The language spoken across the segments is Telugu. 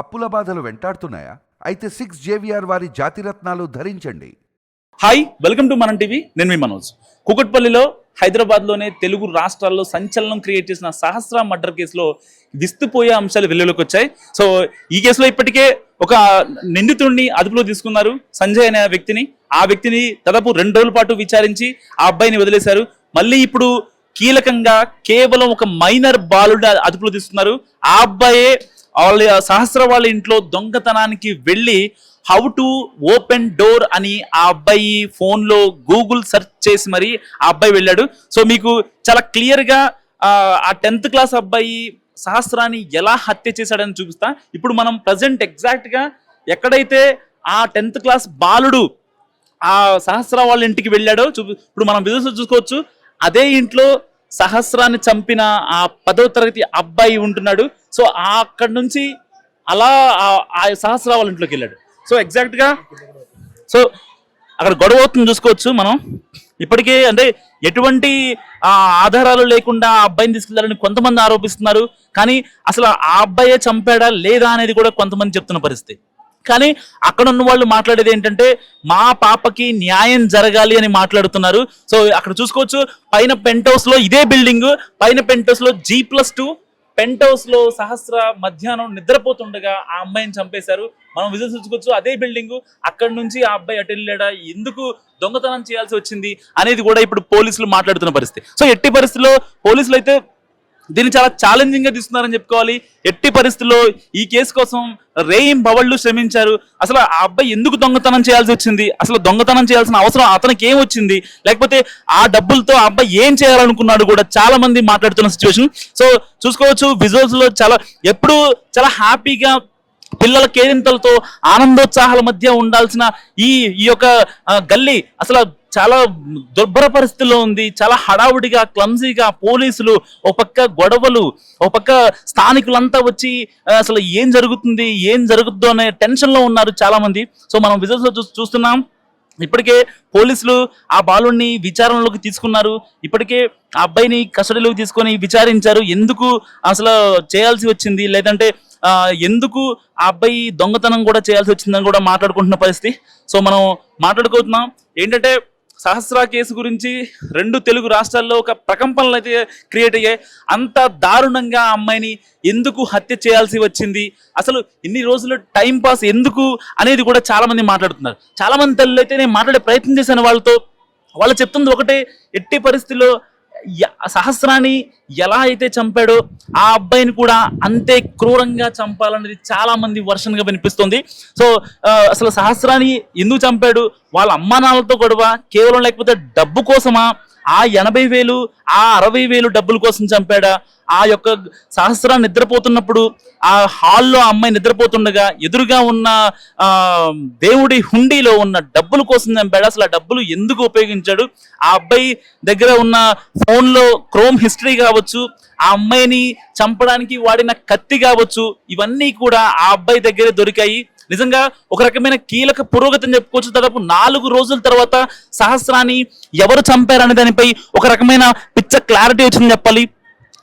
అప్పుల బాధలు వెంటాడుతున్నాయా? అయితే సిక్స్ జేవిఆర్ వారి జాతిరత్నాలు ధరించండి. Hi welcome to Manam TV నేను మీ మనోజ్. కుకట్పల్లిలో హైదరాబాద్లోనే తెలుగు రాష్ట్రాల్లో సంచలనం క్రియేట్ చేసిన సహస్ర మర్డర్ కేసులో విస్తుపోయే అంశాలు వెలుగులోకి వచ్చాయి. సో ఈ కేసులో ఇప్పటికే ఒక నిందితుడిని అదుపులో తీసుకున్నారు సంజయ్ అనే వ్యక్తిని. ఆ వ్యక్తిని దాదాపు రెండు రోజుల పాటు విచారించి ఆ అబ్బాయిని వదిలేశారు. మళ్ళీ ఇప్పుడు కీలకంగా కేవలం ఒక మైనర్ బాలుడు అదుపులో తీసుకున్నారు. ఆ అబ్బాయే వాళ్ళ సహస్ర వాళ్ళ ఇంట్లో దొంగతనానికి వెళ్ళి హౌ టు ఓపెన్ డోర్ అని ఆ అబ్బాయి ఫోన్లో గూగుల్ సెర్చ్ చేసి మరి ఆ అబ్బాయి వెళ్ళాడు. సో మీకు చాలా క్లియర్గా ఆ టెన్త్ క్లాస్ అబ్బాయి సహస్రాన్ని ఎలా హత్య చేశాడని చూపిస్తా. ఇప్పుడు మనం ప్రజెంట్ ఎగ్జాక్ట్గా ఎక్కడైతే ఆ టెన్త్ క్లాస్ బాలుడు ఆ సహస్ర వాళ్ళ ఇంటికి వెళ్ళాడో చూపి ఇప్పుడు మనం విజువల్స్ చూసుకోవచ్చు. అదే ఇంట్లో సహస్రాన్ని చంపిన ఆ పదో తరగతి అబ్బాయి ఉంటున్నాడు. సో అక్కడి నుంచి అలా ఆ- ఆ సహస్ర వాళ్ళ ఇంట్లోకి వెళ్ళాడు. సో ఎగ్జాక్ట్గా సో అక్కడ గొడవ అవుతుంది చూసుకోవచ్చు మనం. ఇప్పటికే అంటే ఎటువంటి ఆధారాలు లేకుండా ఆ అబ్బాయిని తీసుకెళ్ళారని కొంతమంది ఆరోపిస్తున్నారు. కానీ అసలు ఆ అబ్బాయే చంపాడా లేదా అనేది కూడా కొంతమంది చెప్తున్న పరిస్థితి. కానీ అక్కడ ఉన్న వాళ్ళు మాట్లాడేది ఏంటంటే మా పాపకి న్యాయం జరగాలి అని మాట్లాడుతున్నారు. సో అక్కడ చూసుకోవచ్చు పైన పెంట్ హౌస్లో ఇదే బిల్డింగ్ పైన పెంట్ హౌస్లో జీ ప్లస్ టూ పెంట్ హౌస్లో సహస్ర మధ్యాహ్నం నిద్రపోతుండగా ఆ అమ్మాయిని చంపేశారు. మనం విజయం చూసుకోవచ్చు అదే బిల్డింగ్ అక్కడ నుంచి ఆ అబ్బాయి అటు వెళ్ళాడా ఎందుకు దొంగతనం చేయాల్సి వచ్చింది అనేది కూడా ఇప్పుడు పోలీసులు మాట్లాడుతున్న పరిస్థితి. సో ఎట్టి పరిస్థితిలో పోలీసులు అయితే దీన్ని చాలా ఛాలెంజింగ్గా తీసుకున్నారని చెప్పుకోవాలి. ఎట్టి పరిస్థితుల్లో ఈ కేసు కోసం రేయిం బవళ్ళు శ్రమించారు. అసలు ఆ అబ్బాయి ఎందుకు దొంగతనం చేయాల్సి వచ్చింది? అసలు దొంగతనం చేయాల్సిన అవసరం అతనికి ఏం వచ్చింది? లేకపోతే ఆ డబ్బులతో ఆ అబ్బాయి ఏం చేయాలనుకున్నాడు కూడా చాలా మంది మాట్లాడుతున్న సిచ్యువేషన్ సో చూసుకోవచ్చు విజువల్స్లో చాలా ఎప్పుడు చాలా హ్యాపీగా పిల్లల కేరింతలతో ఆనందోత్సాహాల మధ్య ఉండాల్సిన ఈ ఈ యొక్క గల్లీ అసలు చాలా దుర్భర పరిస్థితుల్లో ఉంది. చాలా హడావుడిగా క్లమ్జీగా పోలీసులు ఒక పక్క గొడవలు ఒక పక్క స్థానికులంతా వచ్చి అసలు ఏం జరుగుతుంది? ఏం జరుగుతుందో అనే టెన్షన్లో ఉన్నారు చాలా మంది సో మనం విజువల్స్ చూ- చూస్తున్నాం. ఇప్పటికే పోలీసులు ఆ బాలుడిని విచారణలోకి తీసుకున్నారు. ఇప్పటికే ఆ అబ్బాయిని కస్టడీలోకి తీసుకొని విచారించారు. ఎందుకు అసలు చేయాల్సి వచ్చింది? లేదంటే ఎందుకు ఆ అబ్బాయి దొంగతనం కూడా చేయాల్సి వచ్చిందని కూడా మాట్లాడుకుంటున్న పరిస్థితి. సో మనం మాట్లాడుకుంటున్నాం. ఏంటంటే సహస్ర కేసు గురించి రెండు తెలుగు రాష్ట్రాల్లో ఒక ప్రకంపనలు అయితే క్రియేట్ అయ్యాయి. అంత దారుణంగా ఆ అమ్మాయిని ఎందుకు హత్య చేయాల్సి వచ్చింది? అసలు ఇన్ని రోజులు టైం పాస్ ఎందుకు అనేది కూడా చాలా మంది మాట్లాడుతున్నారు. చాలామంది తల్లి తల్లులు అయితే నేను మాట్లాడే ప్రయత్నం చేశాను వాళ్ళతో. వాళ్ళు చెప్తుంది ఒకటే ఎట్టి పరిస్థితుల్లో సహస్రాన్ని ఎలా అయితే చంపాడో ఆ అబ్బాయిని కూడా అంతే క్రూరంగా చంపాలనేది చాలా మంది గా వినిపిస్తుంది. సో అసలు సహస్రాన్ని ఎందుకు చంపాడు? వాళ్ళ అమ్మా నాన్నలతో గొడవ కేవలం లేకపోతే డబ్బు కోసమా? ఆ ఎనభై వేలు ఆ అరవై వేలు డబ్బుల కోసం చంపాడా? ఆ యొక్క సహస్రాన్ని నిద్రపోతున్నప్పుడు ఆ హాల్లో అమ్మాయి నిద్రపోతుండగా ఎదురుగా ఉన్న దేవుడి హుండీలో ఉన్న డబ్బుల కోసం చంపాడు? అసలు ఆ డబ్బులు ఎందుకు ఉపయోగించాడు? ఆ అబ్బాయి దగ్గర ఉన్న ఫోన్లో క్రోమ్ హిస్టరీ కావచ్చు ఆ అమ్మాయిని చంపడానికి వాడిన కత్తి కావచ్చు ఇవన్నీ కూడా ఆ అబ్బాయి దగ్గరే దొరికాయి. నిజంగా ఒక రకమైన కీలక పురోగతిని చెప్పుకోవచ్చు. దాదాపు నాలుగు రోజుల తర్వాత సహస్రాన్ని ఎవరు చంపారనే దానిపై ఒక రకమైన పిచ్చ క్లారిటీ వచ్చిందని చెప్పాలి.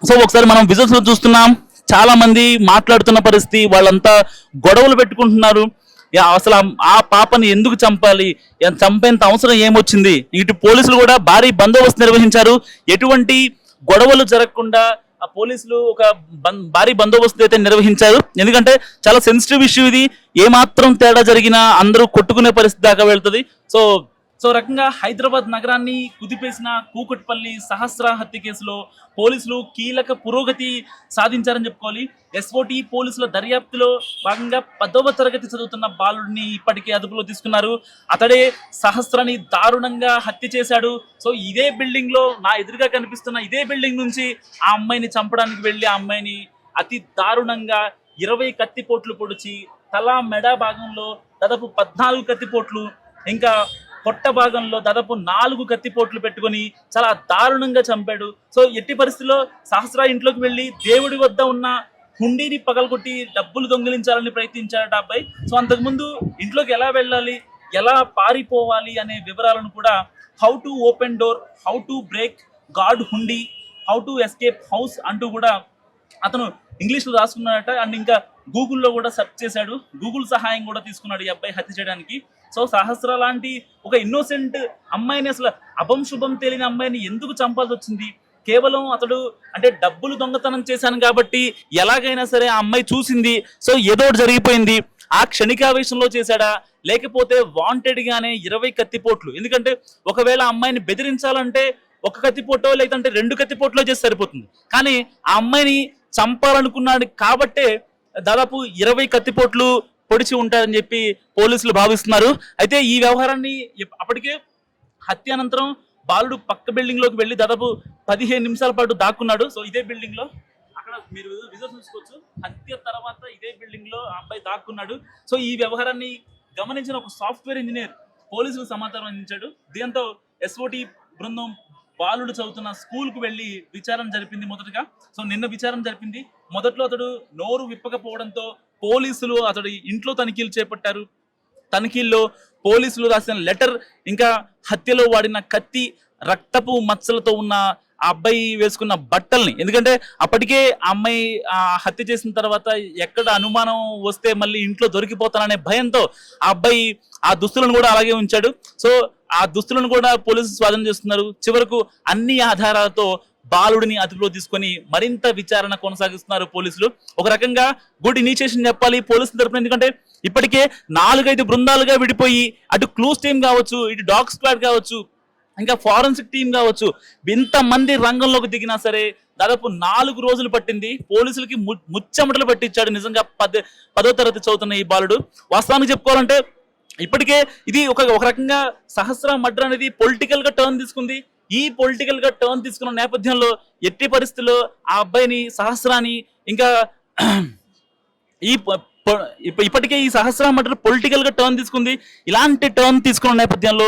సో ఒకసారి మనం విజువల్స్లో చూస్తున్నాం. చాలా మంది మాట్లాడుతున్న పరిస్థితి వాళ్ళంతా గొడవలు పెట్టుకుంటున్నారు. యా, అసలు ఆ- పాపని ఎందుకు చంపాలి? చంపేంత అవసరం ఏమొచ్చింది? ఇటు పోలీసులు కూడా భారీ బందోబస్తు నిర్వహించారు. ఎటువంటి గొడవలు జరగకుండా ఆ పోలీసులు ఒక బం- భారీ బందోబస్తు అయితే నిర్వహించారు. ఎందుకంటే చాలా సెన్సిటివ్ ఇష్యూ ఇది. ఏమాత్రం తేడా జరిగినా అందరూ కొట్టుకునే పరిస్థితి దాకా వెళ్తుంది. సో సో రకంగా హైదరాబాద్ నగరాన్ని కుదిపేసిన కూకట్పల్లి సహస్ర హత్య కేసులో పోలీసులు కీలక పురోగతి సాధించారని చెప్పుకోవాలి. ఎస్ఓటి పోలీసుల దర్యాప్తులో భాగంగా పదవ తరగతి చదువుతున్న బాలుడిని ఇప్పటికే అదుపులో తీసుకున్నారు. అతడే సహస్రని దారుణంగా హత్య చేశాడు. సో ఇదే బిల్డింగ్లో నా ఎదురుగా కనిపిస్తున్న ఇదే బిల్డింగ్ నుంచి ఆ అమ్మాయిని చంపడానికి వెళ్ళి ఆ అమ్మాయిని అతి దారుణంగా ఇరవై కత్తిపోట్లు పొడిచి తల మెడ భాగంలో దాదాపు పద్నాలుగు కత్తిపోట్లు ఇంకా పొట్ట భాగంలో దాదాపు నాలుగు కత్తిపోట్లు పెట్టుకొని చాలా దారుణంగా చంపాడు. సో ఎట్టి పరిస్థితిలో సహస్ర ఇంట్లోకి వెళ్ళి దేవుడి వద్ద ఉన్న హుండీని పగలగొట్టి డబ్బులు దొంగిలించాలని ప్రయత్నించాడట అబ్బాయి. సో అంతకుముందు ఇంట్లోకి ఎలా వెళ్ళాలి ఎలా పారిపోవాలి అనే వివరాలను కూడా how to open door how to break god hundi how to escape house అంటూ కూడా అతను ఇంగ్లీష్లో రాసుకున్నాడట. అండ్ ఇంకా గూగుల్లో కూడా సెర్చ్ చేశాడు. గూగుల్ సహాయం కూడా తీసుకున్నాడు ఈ అబ్బాయి హత్య చేయడానికి. సో సహస్ర లాంటి ఒక ఇన్నోసెంట్ అమ్మాయిని అసలు అభం శుభం తెలియని అమ్మాయిని ఎందుకు చంపాల్సి వచ్చింది? కేవలం అతడు అంటే డబ్బులు దొంగతనం చేశాను కాబట్టి ఎలాగైనా సరే ఆ అమ్మాయి చూసింది. సో ఏదో జరిగిపోయింది. ఆ క్షణికావేశంలో చేశాడా? లేకపోతే వాంటెడ్ గానే ఇరవై కత్తిపోట్లు. ఎందుకంటే ఒకవేళ అమ్మాయిని బెదిరించాలంటే ఒక కత్తిపోటో లేదంటే రెండు కత్తిపోట్లో చేసి సరిపోతుంది. కానీ ఆ అమ్మాయిని చంపాలనుకున్నాడు కాబట్టే దాదాపు ఇరవై కత్తిపోట్లు పొడిచి ఉంటారని చెప్పి పోలీసులు భావిస్తున్నారు. అయితే ఈ వ్యవహారాన్ని అప్పటికే హత్య అనంతరం బాలుడు పక్క బిల్డింగ్లోకి వెళ్ళి దాదాపు పదిహేను నిమిషాల పాటు దాక్కున్నాడు. సో ఇదే బిల్డింగ్లో అక్కడ మీరు విజువల్ చూసుకోవచ్చు. హత్య తర్వాత ఇదే బిల్డింగ్లో ఆ అబ్బాయి దాక్కున్నాడు. సో ఈ వ్యవహారాన్ని గమనించిన ఒక సాఫ్ట్వేర్ ఇంజనీర్ పోలీసులకు సమాచారం అందించాడు. దీంతో ఎస్ఓటి బృందం బాలుడు చదువుతున్న స్కూల్కు విచారణ జరిపింది మొదటగా. సో నిన్న విచారణ జరిపింది. మొదట్లో అతడు నోరు విప్పకపోవడంతో పోలీసులు అతడి ఇంట్లో తనిఖీలు చేపట్టారు. తనిఖీల్లో పోలీసులు రాసిన లెటర్ ఇంకా హత్యలో వాడిన కత్తి రక్తపు మచ్చలతో ఉన్న ఆ అబ్బాయి వేసుకున్న బట్టల్ని. ఎందుకంటే అప్పటికే ఆ అమ్మాయి ఆ హత్య చేసిన తర్వాత ఎక్కడ అనుమానం వస్తే మళ్ళీ ఇంట్లో దొరికిపోతాననే భయంతో ఆ అబ్బాయి ఆ దుస్తులను కూడా అలాగే ఉంచాడు. సో ఆ దుస్తులను కూడా పోలీసులు స్వాధీనం చేస్తున్నారు. చివరకు అన్ని ఆధారాలతో బాలుడిని అదుపులో తీసుకొని మరింత విచారణ కొనసాగిస్తున్నారు పోలీసులు. ఒక రకంగా గుడ్ ఇనిషియేషన్ చెప్పాలి పోలీసుల తరపున ఎందుకంటే ఇప్పటికే నాలుగైదు బృందాలుగా విడిపోయి అటు క్లూస్ టీం కావచ్చు ఇటు డాగ్ స్క్వాడ్ కావచ్చు ఇంకా ఫారెన్సిక్ టీం కావచ్చు ఇంతమంది రంగంలోకి దిగినా సరే దాదాపు నాలుగు రోజులు పట్టింది పోలీసులకి ము- పట్టించాడు నిజంగా పద పదో తరగతి చదువుతున్న ఈ బాలుడు. వాస్తవానికి చెప్పుకోవాలంటే ఇప్పటికే ఇది ఒక ఒక రకంగా సహస్ర మడ్ర అనేది పొలిటికల్గా టర్న్ తీసుకుంది. ఈ పొలిటికల్గా టర్న్ తీసుకున్న నేపథ్యంలో ఎట్టి పరిస్థితుల్లో ఆ అబ్బాయిని సహస్రాన్ని ఇంకా ఈ ఇప్పటికే ఈ సహస్రం మటర్ పొలిటికల్గా టర్న్ తీసుకుంది. ఇలాంటి టర్న్ తీసుకున్న నేపథ్యంలో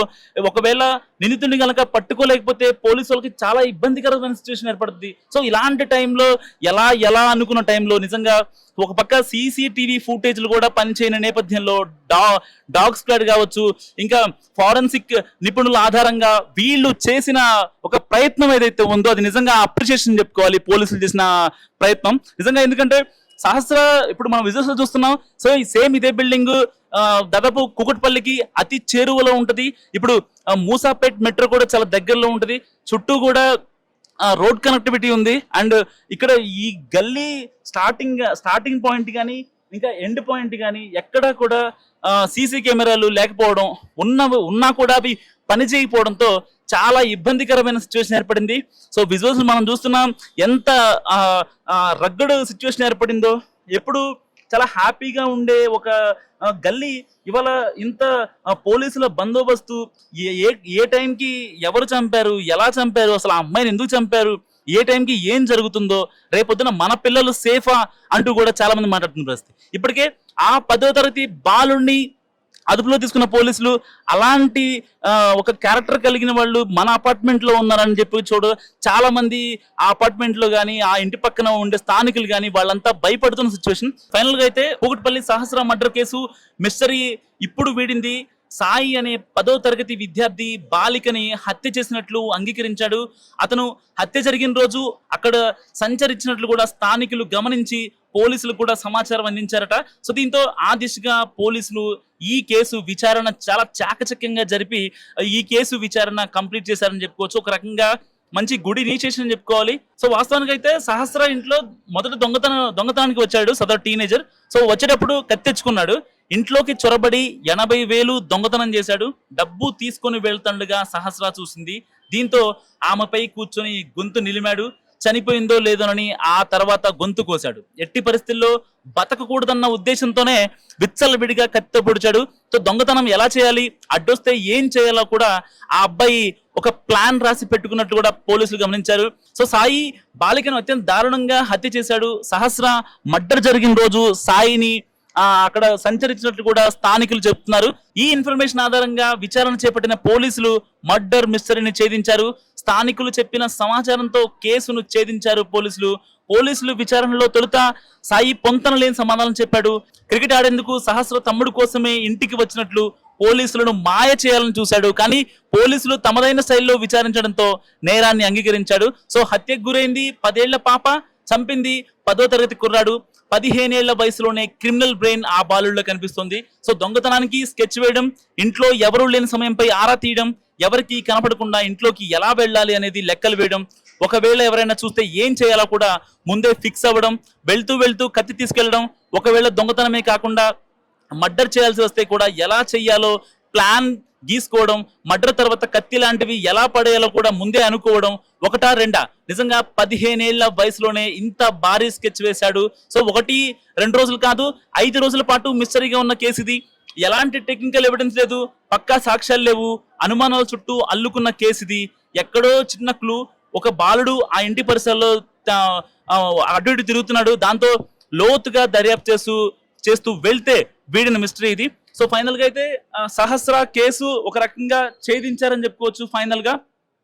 ఒకవేళ నిందితుడిని కనుక పట్టుకోలేకపోతే పోలీసు వాళ్ళకి చాలా ఇబ్బందికరమైన సిచ్యువేషన్ ఏర్పడుతుంది సో ఇలాంటి టైంలో ఎలా ఎలా అనుకున్న టైంలో నిజంగా ఒక పక్క సీసీటీవీ ఫుటేజ్లు కూడా పనిచేయని నేపథ్యంలో డా డాగ్ స్క్వాడ్ కావచ్చు ఇంకా ఫారెన్సిక్ నిపుణుల ఆధారంగా వీళ్ళు చేసిన ఒక ప్రయత్నం ఏదైతే ఉందో అది నిజంగా అప్రిషియేషన్ చెప్పుకోవాలి పోలీసులు చేసిన ప్రయత్నం. నిజంగా ఎందుకంటే సహస్ర ఇప్పుడు మనం విజువల్స్లో చూస్తున్నాం సో ఈ సేమ్ ఇదే బిల్డింగ్ దాదాపు కుకట్పల్లికి అతి చేరువలో ఉంటది. ఇప్పుడు మూసాపేట్ మెట్రో కూడా చాలా దగ్గరలో ఉంటది. చుట్టూ కూడా రోడ్ కనెక్టివిటీ ఉంది. అండ్ ఇక్కడ ఈ గల్లీ స్టార్టింగ్ స్టార్టింగ్ పాయింట్ కానీ ఇంకా ఎండ్ పాయింట్ కానీ ఎక్కడ కూడా సీసీ కెమెరాలు లేకపోవడం ఉన్న ఉన్నా కూడా అవి పని చేయకపోవడంతో చాలా ఇబ్బందికరమైన సిచ్యువేషన్ ఏర్పడింది. సో విజువల్స్ మనం చూస్తున్నాం. ఎంత రగ్గడు సిచ్యువేషన్ ఏర్పడిందో ఎప్పుడు చాలా హ్యాపీగా ఉండే ఒక గల్లీ ఇవాళ ఇంత పోలీసుల బందోబస్తు ఏ ఏ- ఏ టైంకి ఎవరు చంపారు ఎలా చంపారు అసలు ఆ అమ్మాయిని ఎందుకు చంపారు ఏ టైంకి ఏం జరుగుతుందో రేపొద్దున మన పిల్లలు సేఫా అంటూ కూడా చాలా మంది మాట్లాడుతున్న పరిస్థితి. ఇప్పటికే ఆ పదో తరగతి బాలుణ్ణి అదుపులో తీసుకున్న పోలీసులు అలాంటి ఒక క్యారెక్టర్ కలిగిన వాళ్ళు మన అపార్ట్మెంట్లో ఉన్నారని చెప్పి చూడ చాలా మంది ఆ అపార్ట్మెంట్లో కానీ ఆ ఇంటి పక్కన ఉండే స్థానికులు కానీ వాళ్ళంతా భయపడుతున్న సిచ్యువేషన్ ఫైనల్గా అయితే Kukatpally Sahasra murder case mystery ఇప్పుడు వీడింది. సాయి అనే పదో తరగతి విద్యార్థి బాలికని హత్య చేసినట్లు అంగీకరించాడు. అతను హత్య జరిగిన రోజు అక్కడ సంచరించినట్లు కూడా స్థానికులు గమనించి పోలీసులు కూడా సమాచారం అందించారట. సో దీంతో ఆ దిశగా పోలీసులు ఈ కేసు విచారణ చాలా చాకచక్యంగా జరిపి ఈ కేసు విచారణ కంప్లీట్ చేశారని చెప్పుకోవచ్చు. ఒక రకంగా మంచి గుడి ఇనిషియేషన్ చెప్పుకోవాలి. సో వాస్తవానికి అయితే సహస్ర ఇంట్లో మొదట దొంగతనం దొంగతనానికి వచ్చాడు సదర్ టీనేజర్. సో వచ్చేటప్పుడు కత్తెచ్చుకున్నాడు ఇంట్లోకి చొరబడి ఎనభై వేలు దొంగతనం చేశాడు. డబ్బు తీసుకొని వెళ్తుండగా సహస్ర చూసింది. దీంతో ఆమెపై కూర్చొని గొంతు నిలిమాడు. చనిపోయిందో లేదోనని ఆ తర్వాత గొంతు కోశాడు. ఎట్టి పరిస్థితుల్లో బతకకూడదన్న ఉద్దేశంతోనే విచ్చలవిడిగా కత్తితో పొడిచాడు. సో దొంగతనం ఎలా చేయాలి? అడ్డొస్తే ఏం చేయాలో కూడా ఆ అబ్బాయి ఒక ప్లాన్ రాసి పెట్టుకున్నట్టు కూడా పోలీసులు గమనించారు. సో సాయి బాలికను అత్యంత దారుణంగా హత్య చేశాడు. సహస్ర మర్డర్ జరిగిన రోజు సాయిని అక్కడ సంచరించినట్లు కూడా స్థానికులు చెప్తున్నారు. ఈ ఇన్ఫర్మేషన్ ఆధారంగా విచారణ చేపట్టిన పోలీసులు మర్డర్ మిస్టరీని ఛేదించారు. స్థానికులు చెప్పిన సమాచారంతో కేసును ఛేదించారు పోలీసులు. పోలీసులు విచారణలో తొలుత సాయి పొంతన లేని సమాధానం చెప్పాడు. క్రికెట్ ఆడేందుకు సహస్ర తమ్ముడు కోసమే ఇంటికి వచ్చినట్లు పోలీసులను మాయ చేయాలని చూశాడు. కానీ పోలీసులు తమదైన శైలిలో విచారించడంతో నేరాన్ని అంగీకరించాడు. సో హత్యకు గురైంది పదేళ్ళ పాప చంపింది పదో తరగతి కుర్రాడు. పదిహేనేళ్ళ వయసులోనే క్రిమినల్ బ్రెయిన్ ఆ బాలుల్లో కనిపిస్తుంది. సో దొంగతనానికి స్కెచ్ వేయడం ఇంట్లో ఎవరూ లేని సమయంపై ఆరా తీయడం ఎవరికి కనపడకుండా ఇంట్లోకి ఎలా వెళ్ళాలి అనేది లెక్కలు వేయడం ఒకవేళ ఎవరైనా చూస్తే ఏం చేయాలో కూడా ముందే ఫిక్స్ అవ్వడం వెళ్తూ వెళ్తూ కత్తి తీసుకెళ్ళడం ఒకవేళ దొంగతనమే కాకుండా మర్డర్ చేయాల్సి వస్తే కూడా ఎలా చేయాలో ప్లాన్ గీసుకోవడం మర్డర్ తర్వాత కత్తి లాంటివి ఎలా పడేయాలో కూడా ముందే అనుకోవడం ఒకటా రెండా? నిజంగా పదిహేనేళ్ళ వయసులోనే ఇంత భారీ స్కెచ్ వేశాడు. సో ఒకటి రెండు రోజులు కాదు ఐదు రోజుల పాటు మిస్టరీగా ఉన్న కేసు ఇది ఎలాంటి టెక్నికల్ ఎవిడెన్స్ లేదు పక్కా సాక్ష్యాలు లేవు. అనుమానాల చుట్టూ అల్లుకున్న కేసు ఇది ఎక్కడో చిన్న క్లూ ఒక బాలుడు ఆ ఇంటి పరిసరాల్లో అటు ఇటు తిరుగుతున్నాడు. దాంతో లోతుగా దర్యాప్తు చేస్తూ చేస్తూ వెళ్తే వీడిన మిస్టరీ ఇది. సో ఫైనల్గా అయితే సహస్ర కేసు ఒక రకంగా ఛేదించారని చెప్పుకోవచ్చు ఫైనల్గా